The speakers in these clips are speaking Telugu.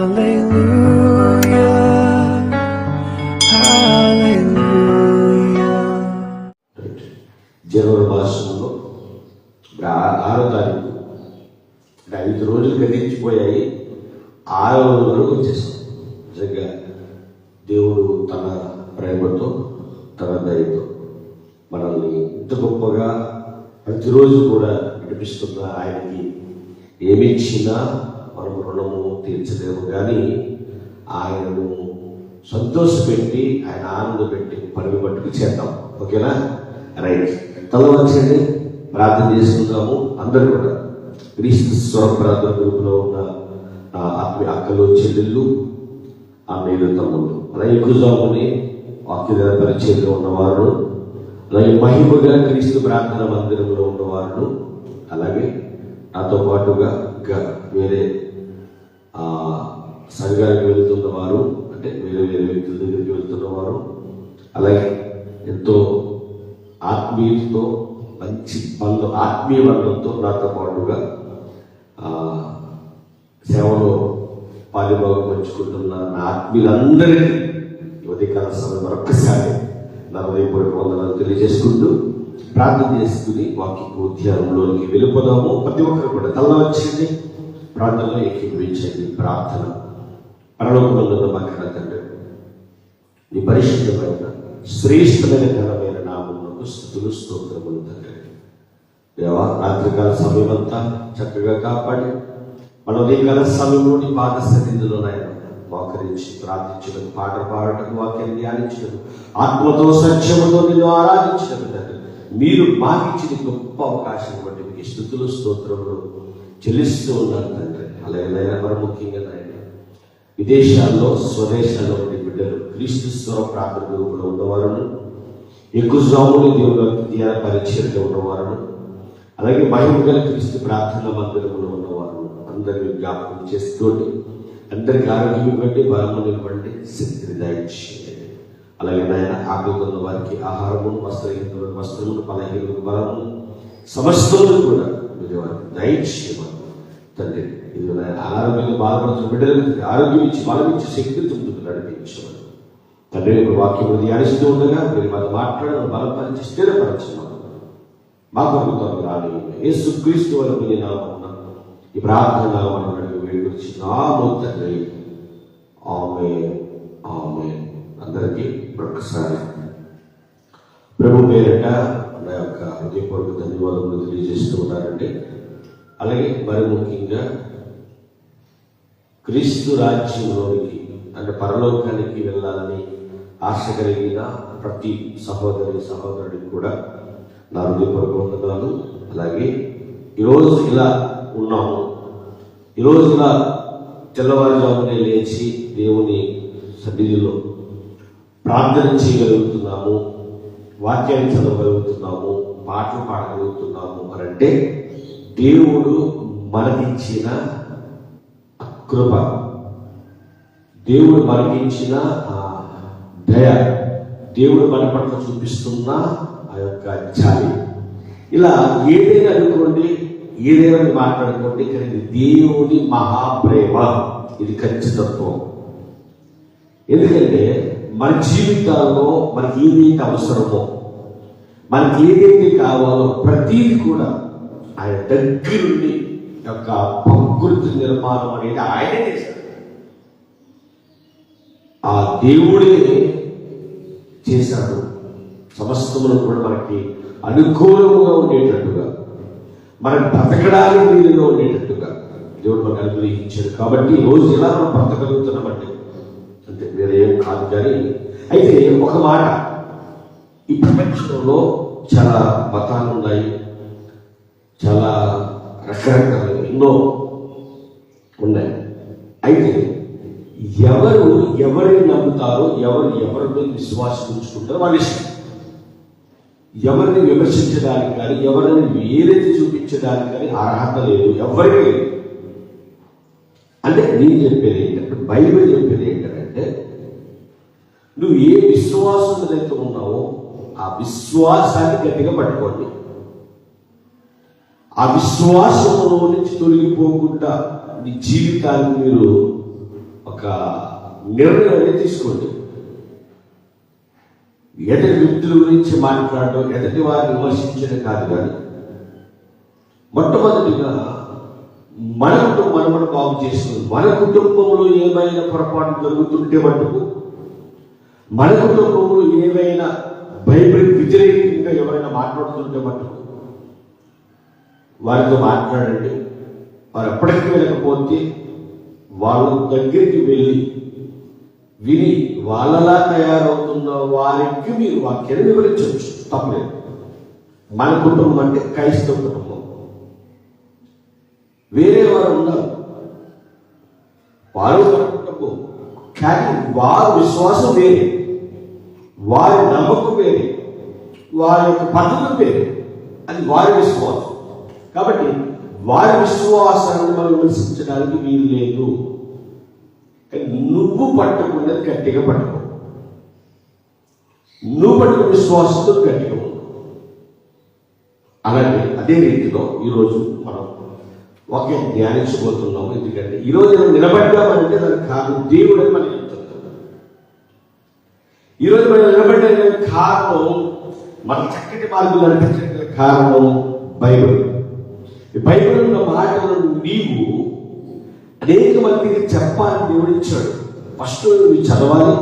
Hallelujah. జనవరి మాసంలో ఆరో తారీఖు అంటే ఐదు రోజులు గడించిపోయాయి ఆరో రోజులకు వచ్చేసాం నిజంగా దేవుడు తన ప్రేమతో తన దయతో మనల్ని ఇంత గొప్పగా ప్రతిరోజు కూడా నడిపిస్తున్న ఆయనకి ఏమిచ్చినా మనం రుణము తీర్చలేము. కానీ ఆయనను సంతోషపెట్టి ఆయన ఆనందపెట్టి పరుగు పట్టుకు చేద్దాం. ఓకేనా? రైట్. తల వచ్చండి ప్రార్థన చేసుకుందాము. అందరూ కూడా క్రీస్తు స్వరం ప్రార్థన గ్రూపులో ఉన్న ఆత్మీయ అక్కలు చెల్లెళ్ళు ఆ మీరు తమ్ముళ్ళు. అలాగే ఎక్కువని వాక్య పరిచయంలో ఉన్నవారు అలాగే మహిమగా క్రీస్తు ప్రార్థన మందిరంలో ఉన్నవారు అలాగే నాతో పాటుగా ఇంకా వేరే సంఘానికి వెళ్తున్న వారు అంటే వేరే వేరే వ్యక్తుల దగ్గరికి వెళ్తున్న వారు అలాగే ఎంతో ఆత్మీయతతో మంచి బంధం ఆత్మీయ బంధంతో నాతో పాటుగా సేవలో పాలిభాగం పంచుకుంటున్న నా ఆత్మీయులందరికీ ఉదయకాల సమయం మరొక్కసారి నా వందనాలు తెలియజేసుకుంటూ ప్రార్థన చేసుకుని వాకి ధ్యానంలోనికి వెళ్ళిపోదాము. ప్రతి ఒక్కరు కూడా తల్ల వచ్చింది ప్రార్థనలో ఏకీభవించండి ప్రార్థన. పరలోకమందున్న మాట్లాడ తండ్రి. నీ పరిశుద్ధమైన శ్రేష్టమైన ఘనమైన నామములకు స్థుతులు స్తోత్రములు తండ్రి. దేవా రాత్రికాల సమయం అంతా చక్కగా కాపాడి మన ఉదయకాల సమయంలో నీ పాద సన్నిధిలో నాయన మోకరించి ప్రార్థించడం పాట పాడటం వాక్యం ధ్యానించడం ఆత్మతో సత్యముతో నిన్ను ఆరాధించడం తండ్రి. మీరు మాకిచ్చిన గొప్ప అవకాశం బట్టి మీకు స్థుతులు స్తోత్రములు చెల్లిస్తూ ఉన్నారు తండ్రి. అలాగే మరి ముఖ్యంగా నాయన విదేశాల్లో స్వదేశాల్లో ఉండే బిడ్డలు క్రీస్తు స్వర ప్రాకృతిలో కూడా ఉన్నవారును ఎక్కువ స్వాములు దేవుడు ధ్యాన పరిచయంలో ఉన్నవారును అలాగే మహిమగల క్రీస్తు ప్రార్థన మందిరంలో ఉన్నవారు అందరినీ జ్ఞాపకం చేస్తూండి అందరికి ఆరోగ్యం ఇవ్వండి బలములు ఇవ్వండి శక్తిని దయచేయండి. అలాగే నాయన ఆకలితున్న వారికి ఆహారము వస్త్రహీన వస్త్రములు బలహీన బలము సమస్తములు కూడా మీరు దయచేయమని తండ్రి. ఇది నాయన ఆరోగ్యంగా బాధపడుతున్న బిడ్డలకు ఆరోగ్యం ఇచ్చి బలం ఇచ్చి శక్తి తుందుకు నడిపించమని. తండ్రి యొక్క వాక్యం ధ్యానిస్తూ ఉండగా మీరు మాకు మాట్లాడడం బలపరిచి స్థిరపరచమని. మా ప్రభుత్వం రాని యేసు క్రీస్తు వరకు నేను నామమున ఈ ప్రార్థన నామమున అడిగి వేడుకొచ్చి నామో తండ్రి. ఆమె ఆమె అందరికీ ఒక్కసారి ప్రభు పేరట యొక్క హృదయపూర్వక ధన్యవాదములు తెలియజేస్తూ ఉన్నారండి అలాగే మరి ముఖ్యంగా క్రీస్తు రాజ్యంలోనికి అంటే పరలోకానికి వెళ్ళాలని ఆశ కలిగిన ప్రతి సహోదరి సహోదరుడికి కూడా నా హృదయపూర్వక వందనాలు. అలాగే ఈరోజు ఇలా ఉన్నాము. ఈరోజు ఇలా తెల్లవారుజామునే లేచి దేవుని సన్నిధిలో ప్రార్థన చేయగలుగుతున్నాము. వాక్యాన్ని చదవగలుగుతున్నాము పాటలు పాడగలుగుతున్నాము అని అంటే దేవుడు మనకిచ్చిన కృప. దేవుడు మనకిచ్చిన దయ. దేవుడు మన పట్ల చూపిస్తున్న ఆ యొక్క జాలి ఇలా ఏదైనా అనుకోండి ఏదైనా మాట్లాడుకోండి కానీ దేవుడి దేవుని మహాప్రేమ. ఇది ఖచ్చితత్వం. ఎందుకంటే మన జీవితాల్లో మనకి ఏదైతే అవసరమో మనకి ఏదైతే కావాలో ప్రతీది కూడా ఆయన దగ్గరుండి యొక్క ప్రకృతి నిర్మాణం అనేది ఆయనే చేశాడు. ఆ దేవుడే చేశాడు. సమస్తములు కూడా మనకి అనుకూలముగా ఉండేటట్టుగా మనం బ్రతకడానికి వీలుగా ఉండేటట్టుగా దేవుడు మనకు అనుగ్రహించాడు. కాబట్టి ఈ రోజు ఎలా మనం బ్రతకగలుగుతున్నామంటే అంటే వేరే ఏం కాదు కానీ అయితే ఒక మాట ఈ ప్రపంచంలో చాలా మతాలు ఉన్నాయి చాలా రకరకాలు ఎన్నో ఉన్నాయి. అయితే ఎవరు ఎవరిని నమ్ముతారో ఎవరు ఎవరిని విశ్వాసం ఉంచుకుంటారో వాళ్ళ ఇష్టం. ఎవరిని విమర్శించడానికి కానీ ఎవరిని వేరేది చూపించడానికి కానీ అర్హత లేదు ఎవరికి లేదు. అంటే నేను చెప్పేది ఏంటంటే బైబిల్ చెప్పేది ఏంటంటే నువ్వు ఏ విశ్వాసం అయితే ఉన్నావో ఆ విశ్వాసాన్ని గట్టిగా పట్టుకోండి. ఆ విశ్వాసంలో నుంచి తొలగిపోకుండా నీ జీవితాన్ని మీరు ఒక నిర్ణయం అనేది తీసుకోండి. ఎదటి వ్యక్తుల గురించి మాట్లాడడం ఎదటి వారిని విమర్శించడం కాదు కానీ మొట్టమొదటిగా మనకు మనమును బాగు చేస్తుంది మన కుటుంబంలో ఏమైనా పొరపాటు జరుగుతుంటే మటుకు మన కుటుంబంలో ఏమైనా బైబిల్ వ్యతిరేకంగా ఎవరైనా మాట్లాడుతుంటే మటుకు వారితో మాట్లాడండి. వారు ఎప్పటికీ వెళ్ళకపోతే వాళ్ళ దగ్గరికి వెళ్ళి విని వాళ్ళలా తయారవుతున్న వారికి మీరు వాక్యాన్ని వివరించవచ్చు. తప్పలేదు. మన కుటుంబం అంటే క్రైస్తవ కుటుంబం. వేరే వారు ఉన్నారు. వారు కానీ వారి విశ్వాసం వేరే. వారి నమ్మకం వేరే. వారి యొక్క పద్ధతులు వేరే. అది వారి విశ్వాసం. కాబట్టి వారి విశ్వాసాన్ని మనం విమర్శించడానికి వీలు లేదు. నువ్వు పట్టుకున్నది గట్టిగా పట్టుకో. నువ్వు పట్టుకున్న విశ్వాసంతో గట్టిగా అలాగే అదే రీతిలో ఈరోజు మనం వాక్యం ధ్యానించబోతున్నాము. ఎందుకంటే ఈరోజు మనం నిలబడ్డామంటే దానికి కారణం దేవుడు అని మనం చెప్తున్నాం ఈరోజు మనం నిలబడ్డానికి కారణం మన చక్కటి మార్గం నడిపించడానికి కారణం బైబిల్. ఈ బైబిల్ ఉన్న మాటలు నీవు అనేక మందికి చెప్పాలని దేవుడు ఇచ్చాడు. ఫస్ట్ నువ్వు చదవాలి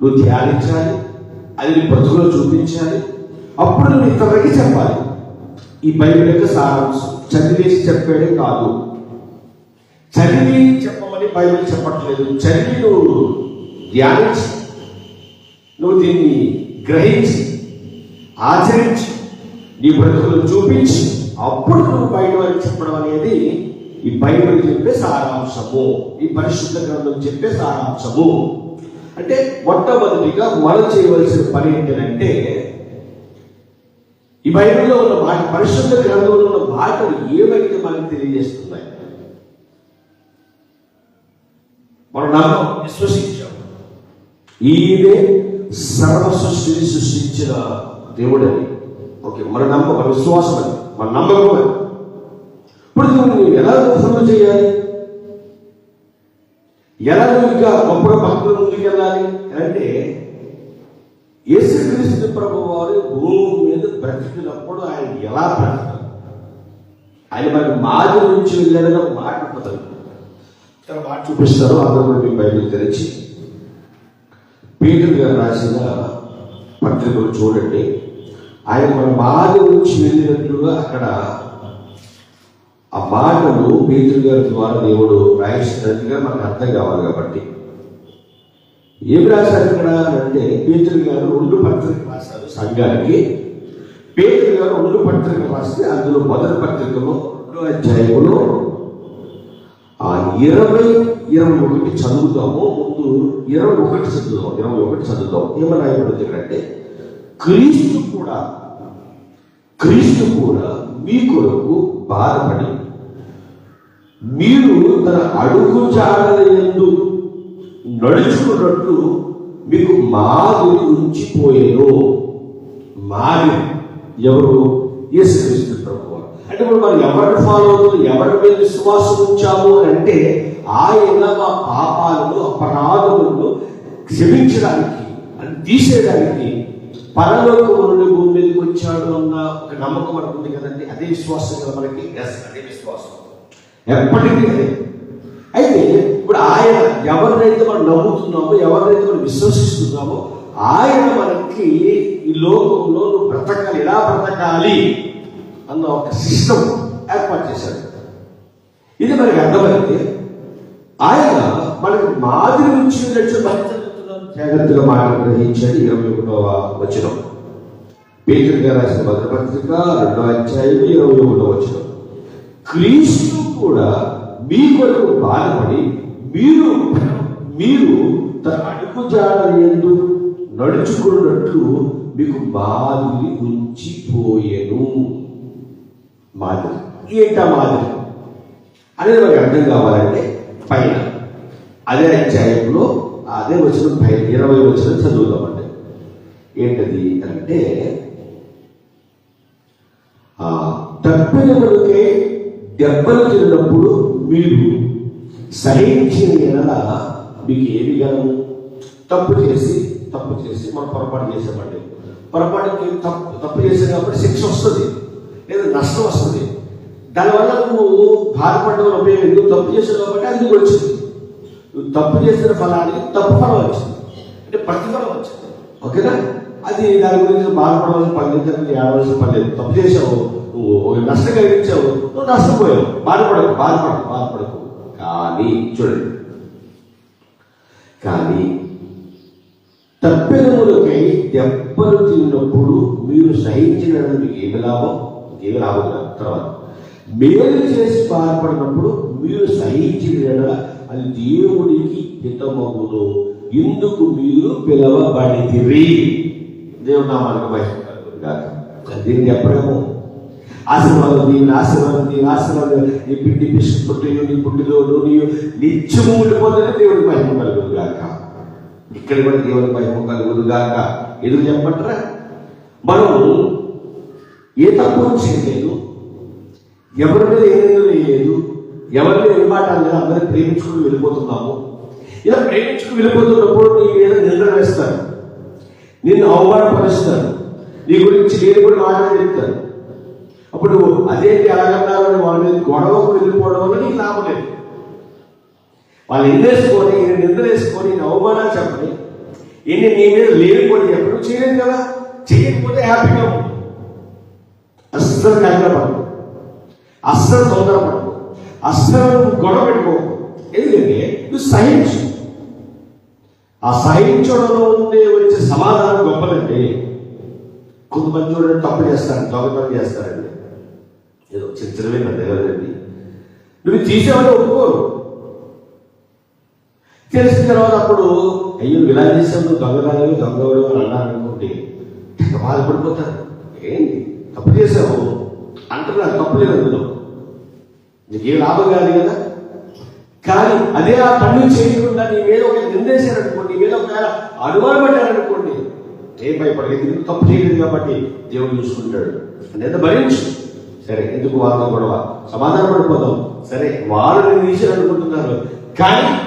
నువ్వు ధ్యానించాలి అది నీ బ్రతుకులో చూపించాలి అప్పుడు నువ్వు ఇతరులకి చెప్పాలి. ఈ బైబిల్ యొక్క సారాంశం. చదివేసి చెప్పాడే కాదు. చదివి చెప్పమని బైబిల్ చెప్పట్లేదు. చదివి నువ్వు ధ్యానించి నువ్వు దీన్ని గ్రహించి ఆచరించి నీ బ్రతుకులు చూపించి అప్పుడు నువ్వు బయట వారికి చెప్పడం అనేది ఈ బైబిల్ చెప్పే సారాంశము. ఈ పరిశుద్ధ గ్రంథం చెప్పే సారాంశము. అంటే మొట్టమొదటిగా మనం చేయవలసిన పని ఏంటంటే ఈ బైబిల్లో ఉన్న భాష పరిశుద్ధ గ్రంథంలో ఉన్న భాషలు ఏమైతే మనకు తెలియజేస్తున్నాయి మనం నమ్మం విశ్వసించాం. ఈయనే సర్వ సృష్టిని సృష్టించిన దేవుడని. ఓకే మన నమ్మకం మన విశ్వాసం అని మన నమ్మకం అని ఇప్పుడు నువ్వు ఎలా ప్రసన్న చేయాలి? ఎలా నువ్వు ఇంకా గొప్ప భక్తుల ముందుకు వెళ్ళాలి అంటే యేసుక్రీస్తు ప్రభు వారు భూమి మీద బ్రతికినప్పుడు ఆయన ఎలా బ్రతకాలి ఆయన మనకి మాది నుంచి వెళ్ళాడని ఒక మాట ఉంటుంది మాట చూపిస్తారు అందరూ కూడా మీ బయటకు తెరిచి. పీటర్ గారు రాసిన పత్రికలు చూడండి. ఆయన మన మాది నుంచి వెళ్ళినట్లుగా అక్కడ ఆ మాటలు పీటర్ గారి ద్వారా దేవుడు రాయించినట్టుగా మనకు అర్థం కావాలి కాబట్టి. ఏం రాశారు ఇక్కడ అంటే పేతులు గారు ఒళ్ళు పత్రిక రాశారు సంఘానికి. పేతులు గారు ఒళ్ళు పత్రిక రాస్తే అందులో మొదటి పత్రికలో రెండో అధ్యాయంలో ఆ ఇరవై ఇరవై ఒకటి చదువుతాము ముందు ఇరవై ఒకటి చదువుదాం ఇరవై ఒకటి చదువుదాం ఏమని రాయబడింది అంటే క్రీస్తు కూడా క్రీస్తు కూడా మీ కొరకు బాధపడి మీరు తన అడుగు జాడలందు నడుచుకున్నట్టు మీకు మారు ఉంచిపోయేను మారి. ఎవరు? యేసుక్రీస్తు ప్రభు అంటే ఇప్పుడు మనం ఎవరిని ఫాలో అవుతుంది ఎవరి మీద విశ్వాసం ఉంచాము అని అంటే ఆయన మా పాపాలను అపరాధములను క్షమించడానికి అని తీసేయడానికి పరలోకము నుండి భూమి మీదకి వచ్చాడు అన్న ఒక నమ్మకం మనకు ఉంది కదండి. అదే విశ్వాసం కదా మనకి. ఎస్ అదే విశ్వాసం. ఎప్పటికీ అదే. అయితే ఇప్పుడు ఆయన ఎవరినైతే మనం నమ్ముతున్నామో ఎవరినైతే మనం విశ్వసిస్తున్నామో ఆయన మనకి ఈ లోకంలో నువ్వు బ్రతకాలి. ఎలా బ్రతకాలి అన్న ఒక సిస్టమ్ ఏర్పాటు చేశాడు. ఇది మనకి అర్థమైతే ఆయన మనకి మాదిరి నుంచి వెళ్ళచ్చు జాగ్రత్తగా మాట గ్రహించాడు. ఇరవై ఒకటవ వచనం. పేతురు గారు రాసిన భద్రపత్రిక రెండవ అధ్యాయం ఇరవై ఒకటవ వచనం. క్రీస్తు కూడా మీ కొరకు బాధపడి మీరు మీరు తన అడుగు జాడలేదు నడుచుకున్నట్లు మీకు మాదిరి ఉంచిపోయేను. మాదిరి. ఏంటా మాదిరి? అనేది మనకు అర్థం కావాలంటే పైన. అదే అధ్యాయంలో అదే వచ్చిన పైన ఇరవై వచ్చిన చదువుదామండి. ఏంటది అంటే తప్పిన దెబ్బలు తిన్నప్పుడు మీరు సహించిన ఎడల మీకు ఏమి గలము? తప్పు చేసి తప్పు చేసి మనం పొరపాటు చేసామండి. పొరపాటుకి తప్పు తప్పు చేసాం కాబట్టి శిక్ష వస్తుంది. లేదా నష్టం వస్తుంది. దానివల్ల నువ్వు బాధపడడం ఉపయోగం ఎందుకు తప్పు చేసావు కాబట్టి అది నీకు వచ్చింది. నువ్వు తప్పు చేసిన ఫలానికి తప్పు ఫలం వచ్చింది. అంటే ప్రతిఫలం వచ్చింది. ఓకేనా? అది దాని గురించి బాధపడవలసిన పని లేదు ఏడవలసిన పని లేదు. తప్పు చేసావు. నష్టం కలిగించావు. నువ్వు నష్టపోయావు. బాధపడకు బాధపడకు బాధపడకు. కానీ చూడండి. కానీ తప్పెదములకై దెబ్బలు తిన్నప్పుడు మీరు సహించిన మీకు ఏమి లాభం ఏమి లాభం తర్వాత. మేలు చేసి బాధపడినప్పుడు మీరు సహించిన అది దేవుడికి హితమగును. ఇందుకు మీరు పిలవబడితిరి. దేవుడు నామానికి మహిమ దీన్ని చెప్పడము ఆశీర్వాదం దీని ఆశీర్వాదం దీని ఆశీర్వాదం నీ పిండి పిసి పుట్టియు నీ పుట్టిలో నీవు నిత్యము ఉండిపోతే దేవుడి మహిమ కలుగును గాక. ఇక్కడ కూడా దేవుడి మహిమ కలుగును గాక. ఎందుకు చెప్పట్రా మనం ఏ తప్పు చేయలేదు ఎవరి మీద ఏదైనా లేదు. ఎవరి మీద ఏ మాట లేదు. అందరినీ ప్రేమించుకుని వెళ్ళిపోతున్నాము. ఇలా ప్రేమించుకుని వెళ్ళిపోతున్నప్పుడు నీ మీద నిద్ర వేస్తారు. నిన్ను అవమానపరుస్తారు. నీ గురించి నేను కూడా మాటలు చెప్తాను. అప్పుడు అదేంటి అలాగన్నారు వాళ్ళ మీద గొడవకు వెళ్ళిపోవడం వల్ల నీకు లాభం లేదు. వాళ్ళు నిందేసుకొని ఈయన నిందలేసుకొని అవమానాలు చెప్పని ఎన్ని నీ మీద లేనిపోయి ఎప్పుడు చేయలేదు కదా. చేయకపోతే హ్యాపీగా అస్సలు కంగారపడదు అస్సలు తొందరపడదు అస్సలు గొడవ పెట్టుకోకు. ఎందుకంటే నువ్వు సహించు. ఆ సహించడంలో ఉండే వచ్చే సమాధానం గొప్పదండి కొంతమంది చూడండి తప్పు చేస్తారు దొంగతనం చేస్తారండి. చిత్రమే చిన్న నా దగ్గరండి నువ్వు తీసేవాళ్ళు ఒప్పుకోరు. తెలిసిన తర్వాత అప్పుడు అయ్యో ఇలా చేసావు నువ్వు దొంగదాని దొంగవాడు అని అన్నారు అనుకోండి బాధపడిపోతారు ఏంటి? తప్పు చేసావు? అంటున్నారు తప్పు లేదు అందులో. నీకేం లాభం కాదు కదా. కానీ అదే ఆ పనులు చేయకుండా నీ మీద ఒక నిందేశారనుకోండి నీ మీద ఒక అనుమానం పడ్డారనుకోండి ఏం భయపడలేదు తప్పు చేయలేదు కాబట్టి దేవుడు చూసుకుంటాడు. అనేది భరించు? సరే ఎందుకు వాళ్ళతో గొడవ? సమాధాన పడిపోదాం సరే వాళ్ళు నేను తీసారు అనుకుంటున్నారు కానీ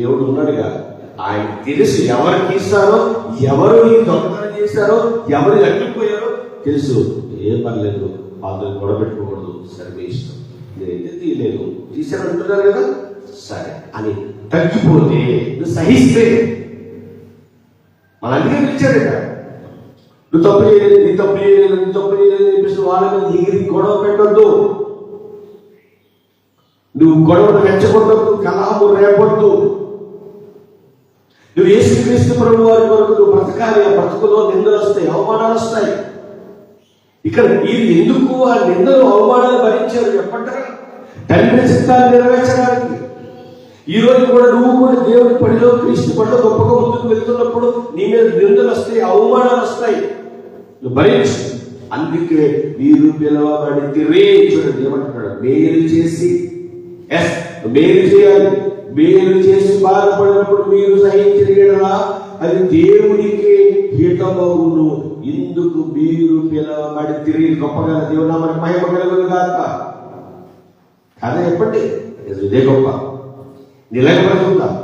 దేవుడు ఉన్నాడుగా ఆయన తెలుసు ఎవరు తీస్తారో ఎవరు నీ దొంగతనం చేశారో ఎవరు అడ్డుపోయారో తెలుసు. ఏం పర్లేదు వాళ్ళని గొడవ పెట్టుకోకూడదు. సరే మీ ఇష్టం. నేనైతే తీయలేదు. తీశారు అంటున్నారు కదా. సరే అని తగ్గిపోతే నువ్వు సహిస్తే. మన అందుకే కదా నువ్వు తప్పు చేయలేదు నీ తప్పు చేయలేదు నీ తప్పు చేయలేదు అని చెప్పేసి వాళ్ళ మీద ఎగిరి గొడవ పెట్టొద్దు. నువ్వు గొడవను పెంచకూడదు కలహము రేపొద్దు. నువ్వు యేసుక్రీస్తు ప్రభు వారి కొరకు నువ్వు బ్రతకాలి ఆ బ్రతుకులో నిందలు వస్తాయి అవమానాలు వస్తాయి. ఇక్కడ వీరు ఎందుకు ఆ నిందలు అవమానాలు భరించారు చెప్పంటారా? తండ్రి చిత్తాలు నెరవేర్చడానికి. ఈ రోజు కూడా నువ్వు కూడా దేవుడి పడిలో క్రీస్తు పడిలో గొప్పగా ముందుకు వెళ్తున్నప్పుడు నీ మీద నిందలు వస్తాయి అవమానాలు వస్తాయి. భరించు. అందుకే మీరు పిలవబడి చూడండి ఏమంటున్నాడు మేలు చేసి ఎస్ మేలు చేయాలి. మేలు చేసి బాధపడినప్పుడు మీరు సహించగలరా అది దేవునికి హితమవును. ఇందుకు మీరు పిలవబడి తిరిగి గొప్పగా దేవుడు మనకు మహిమ కలుగును కాక కథ చెప్పండి? ఇదే గొప్ప. నిలకపడుతుందా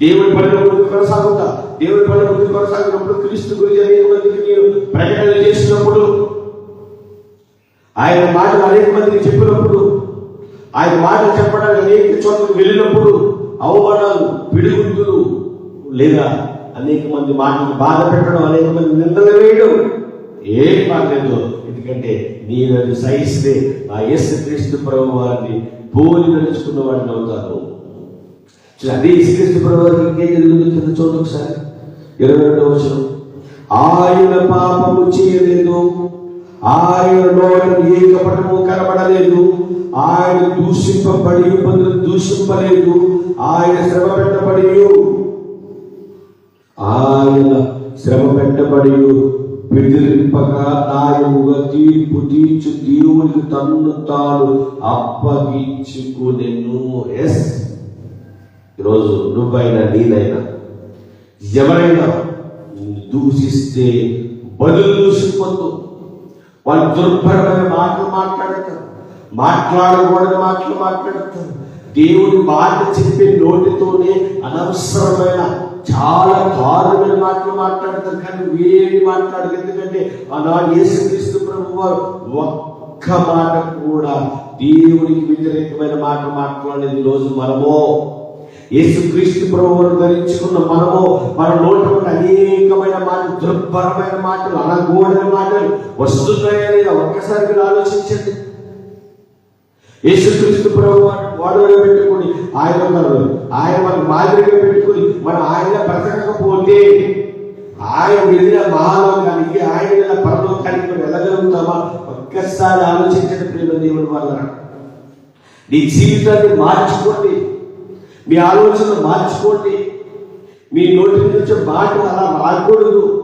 దేవుడి పని ముందు కొనసాగుతా. దేవుడి పని ముందు కొనసాగినప్పుడు క్రీస్తు గురించి అనేక మందికి నేను ప్రకటన చేసినప్పుడు ఆయన మాటలు అనేక మందికి చెప్పినప్పుడు ఆయన మాటలు చెప్పడానికి అనేక చోట్లకు వెళ్ళినప్పుడు అవమానాలు పిడిగుంతులు లేదా అనేక మంది మాటలు బాధ పెట్టడం అనేక మంది నిందలు వేయడం ఏం పర్లేదు ఎందుకంటే నేను అది సహిస్తే ఆ యేసు క్రీస్తు ప్రభు వారిని పోలి నడుచుకున్న వాడిని అవుతారు. అదే యేసుక్రీస్తు ప్రభు వారికి ఇంకేం జరుగుతుంది కింద చూడండి ఒకసారి. ఇరవై రెండవ వచ్చిన ఆయన పాపము చేయలేదు. ఆయన నోట ఏ కపటము కనబడలేదు. ఆయన దూషింపబడి ఇబ్బందులు దూషింపలేదు. ఆయన శ్రమ పెట్టబడి. ఆయన శ్రమ పెట్టబడి. బెదిరింపక న్యాయముగా తీర్పు తీర్చు దేవునికి తన్ను తాను అప్పగించుకునేను. ఎస్. ఈరోజు నువ్వైనా నేనైనా ఎవరైనా దూషిస్తే బదులు దూషిపోద్దు. వాళ్ళు దుర్భరమైన మాటలు మాట్లాడతారు. మాట్లాడకూడని మాటలు మాట్లాడతారు. దేవుని మాట చెప్పే నోటితోనే అనవసరమైన చాలా దారుణమైన మాటలు మాట్లాడతారు. కానీ వేడి మాట్లాడదు ఎందుకంటే ఆనాడు యేసుక్రీస్తు ప్రభు వారు ఒక్క మాట కూడా దేవుడికి వ్యతిరేకమైన మాట మాట్లాడేది రోజు మనమో యేసుక్రీస్తు ప్రభువును ధరించుకున్న మనము మన నోట అనేకమైన మాటలు దుర్భరమైన మాటలు అనగూడని మాటలు వస్తున్నాయా లేదా? ఒక్కసారి మీరు ఆలోచించండి. యేసుక్రీస్తు ప్రభు వాడుగా పెట్టుకుని ఆయన ఉన్నారు ఆయన మన మాదిరిగా పెట్టుకుని మనం ఆయన బ్రతకకపోతే ఆయన వెళ్ళిన మహాలోకానికి ఆయన వెళ్ళిన పరలోకానికి మనం వెళ్ళగలుగుతామా? ఒక్కసారి ఆలోచించండి ప్రేమ దేవుని వల్ల నీ జీవితాన్ని మార్చుకోండి. మీ ఆలోచన మార్చుకోండి. మీ నోటి నుంచి మాట అలా రాకూడదు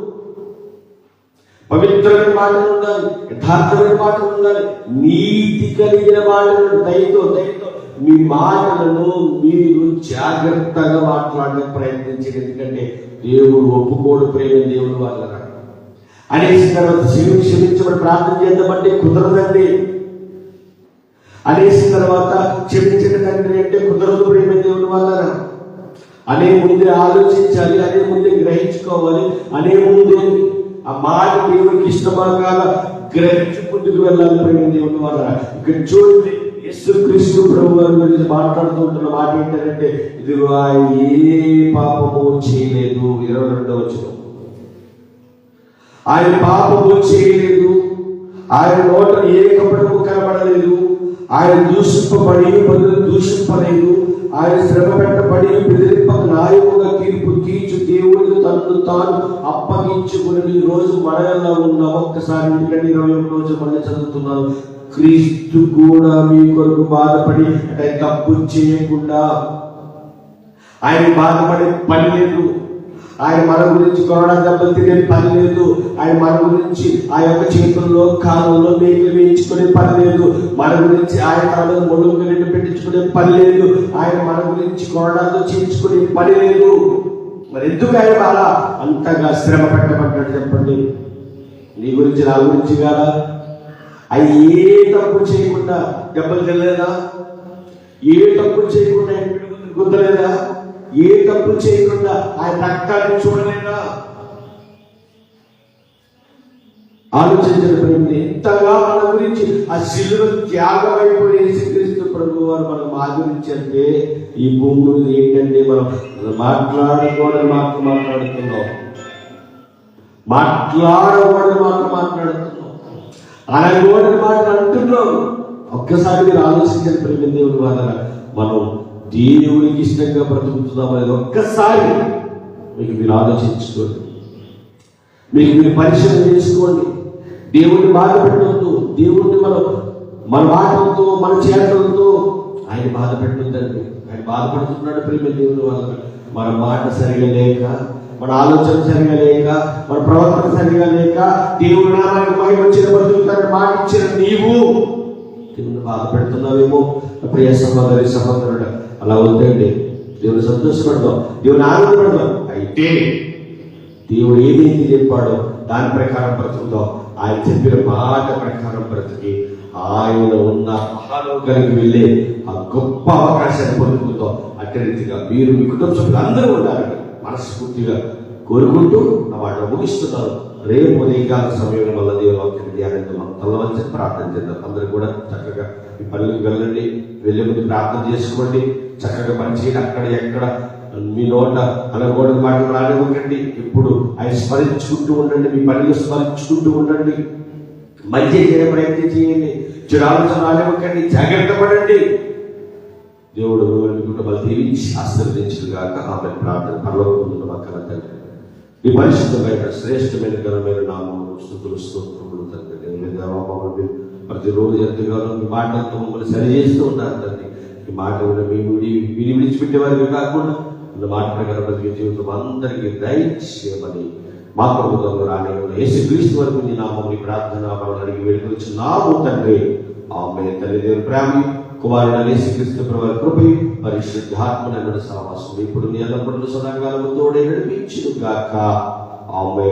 పవిత్రమైన మాటలు ఉండాలి యథార్థమైన మాటలు ఉండాలి నీతి కలిగిన మాటలు దయతో దయతో మీ మాటలను మీరు జాగ్రత్తగా మాట్లాడే ప్రయత్నించండి ఎందుకంటే దేవుడు ఒప్పుకోడు ప్రేమ దేవుడు వాళ్ళ అనేసిన తర్వాత క్షమి క్షమించమని ప్రార్థన చేద్దామంటే కుదరదండి. అనేసిన తర్వాత క్షమించిన తండ్రి అంటే కుదరదు ప్రేమ దేవుని వల్ల అనే ముందే ఆలోచించాలి అనే ముందే గ్రహించుకోవాలి అనే ముందే ఆ మాట దేవునికి ఇష్టమనగాల గ్రహించి ముందుకు వెళ్ళాలి ప్రేమ దేవుని వల్ల ఇక్కడ చూడండి యేసు క్రీస్తు ప్రభు గురించి మాట్లాడుతుంటున్న మాట ఏంటంటే ఇది ఏ పాపము చేయలేదు. ఇరవై రెండవ వచ్చిన ఆయన పాపము చేయలేదు. ఆయన నోట ఏ కపటము కనబడలేదు. ఆయన దూషింపబడి ప్రజలు దూషింపలేదు. ఆయన శ్రమ పెట్టబడి బెదిరింపక నాయకుగా తీర్పు తీర్చు దేవుడికి తనను తాను అప్పగించుకుని ఈ రోజు మనలో ఉన్న ఒక్కసారి ఎందుకంటే ఇరవై ఒక రోజు మళ్ళీ చదువుతున్నాను. క్రీస్తు కూడా మీ కొరకు బాధపడి అంటే తప్పు చేయకుండా ఆయన బాధపడే పని లేదు. ఆయన మన గురించి కరోనా దెబ్బలు తినే పని లేదు. ఆయన మన గురించి ఆ యొక్క చేతుల్లో కాలంలో మేకలు వేయించుకునే పని లేదు. మన గురించి ఆయన తన ముళ్ళు మొడుగు పెట్టించుకునే పని లేదు. ఆయన మన గురించి కరోనాతో చేయించుకునే పని లేదు. మరి ఎందుకు ఆయన అలా అంతగా శ్రమ పెట్టబడ్డాడు చెప్పండి. నీ గురించి నా గురించి కాదా? ఆయన ఏ తప్పు చేయకుండా దెబ్బలు తినలేదా ఏ తప్పు చేయకుండా గుద్దలేదా? ఏ తప్పు చేయకుండా ఆయన రక్తాన్ని చూడలేదా? ఆలోచించిన ప్రేమ ఎంతగా మన గురించి ఆ శిలువ త్యాగమైపోయి యేసుక్రీస్తు ప్రభు వారు మనం మా గురించి అంటే ఈ భూమి ఏంటంటే మనం మాట్లాడకూడదు మాత్రం మాట్లాడుతున్నాం. మాట్లాడకూడదు మాత్రం మాట్లాడుతున్నాం. అనకూడని మాటలు అంటున్నాం. ఒక్కసారి మీరు ఆలోచించిన ప్రేమ దేవుని వల్ల మనం దేవునికి ఇష్టంగా బ్రతుకుతున్నాం అనేది ఒక్కసారి మీకు మీరు ఆలోచించుకోండి. మీకు మీరు పరిశీలన చేసుకోండి. దేవుడిని బాధ పెట్టవద్దు దేవుడిని మనం మన మాటలతో మన చేతలతో ఆయన బాధ పెట్టొద్దండి. ఆయన బాధపడుతున్నాడు ప్రేమ దేవుని వల్ల మన మాట సరిగా లేక మన ఆలోచన సరిగా లేక మన ప్రవర్తన సరిగా లేక దేవుడు నామానికి మహిమ వచ్చిన బతుకుతాడు మాట ఇచ్చిన నీవు. దేవుని బాధ పెడుతున్నావేమో. ప్రియ సహోదరి సహోదరుడు అలా వద్దండి దేవుని సంతోషపడదాం. దేవుని ఆనందపడదాం అయితే దేవుడు ఏదైతే చెప్పాడో దాని ప్రకారం బ్రతుకుతాం ఆయన చెప్పిన మాట ప్రకారం బ్రతికి ఆయన ఉన్న మహాలోకానికి వెళ్ళే ఆ గొప్ప అవకాశాన్ని పొందుకుంటాం అట్టి రీతిగా మీరు మీ కుటుంబ సభ్యులు అందరూ ఉండాలని మనస్ఫూర్తిగా కోరుకుంటూ నా మాట ముగిస్తున్నారు రేపు ఉదయకాల సమయం వల్ల దేవుని వాక్యం ధ్యానిద్దాం. తల్లవంచి ప్రార్థన చేద్దాం. అందరూ కూడా చక్కగా ఈ పనులకు వెళ్ళండి. వెళ్ళే ముందు ప్రార్థన చేసుకోండి. చక్కగా పని అక్కడ ఎక్కడ మీ నోట అనకూడని మాటలు రానివ్వకండి ఇప్పుడు ఆయన స్మరించుకుంటూ ఉండండి. మీ పనిని స్మరించుకుంటూ ఉండండి. మంచి చేయ ప్రయత్నం చేయండి. చెడు ఆలోచన రానివ్వకండి జాగ్రత్త పడండి. దేవుడు మిమ్మల్ని కుటుంబాలు దీవించి ఆశీర్వదించిన గాక. ఆమె ప్రార్థన పరలోకమున్న పక్కన తండ్రి. ఈ పరిశుద్ధమైన శ్రేష్టమైన ఘనమైన నామములు స్థుతులు స్తోత్రములు తండ్రి. ప్రతిరోజు ఎంతగానో మీ మాటలతో మమ్మల్ని సరి చేస్తూ ఉన్నారు తండ్రి. ఈ మాట మేము విని విడిచిపెట్టేవారు కాకుండా ఉన్న మాట ప్రకారం బ్రతికే జీవితం అందరికీ దయచేయమని మా ప్రభుత్వం రాని ఏసు క్రీస్తు వరకు నీ నామని ప్రార్థన అడిగి వెళ్ళిపోతున్నాము తండ్రి. ఆమె తల్లిదేవి ప్రేమ కుమారుడు యేసుక్రీస్తు ప్రభు కృపి పరిశుద్ధాత్మనగడ సావాసం ఇప్పుడు నీ అల్లప్పుడు సదాకాలము తోడే నడిపించుగాక ఆమె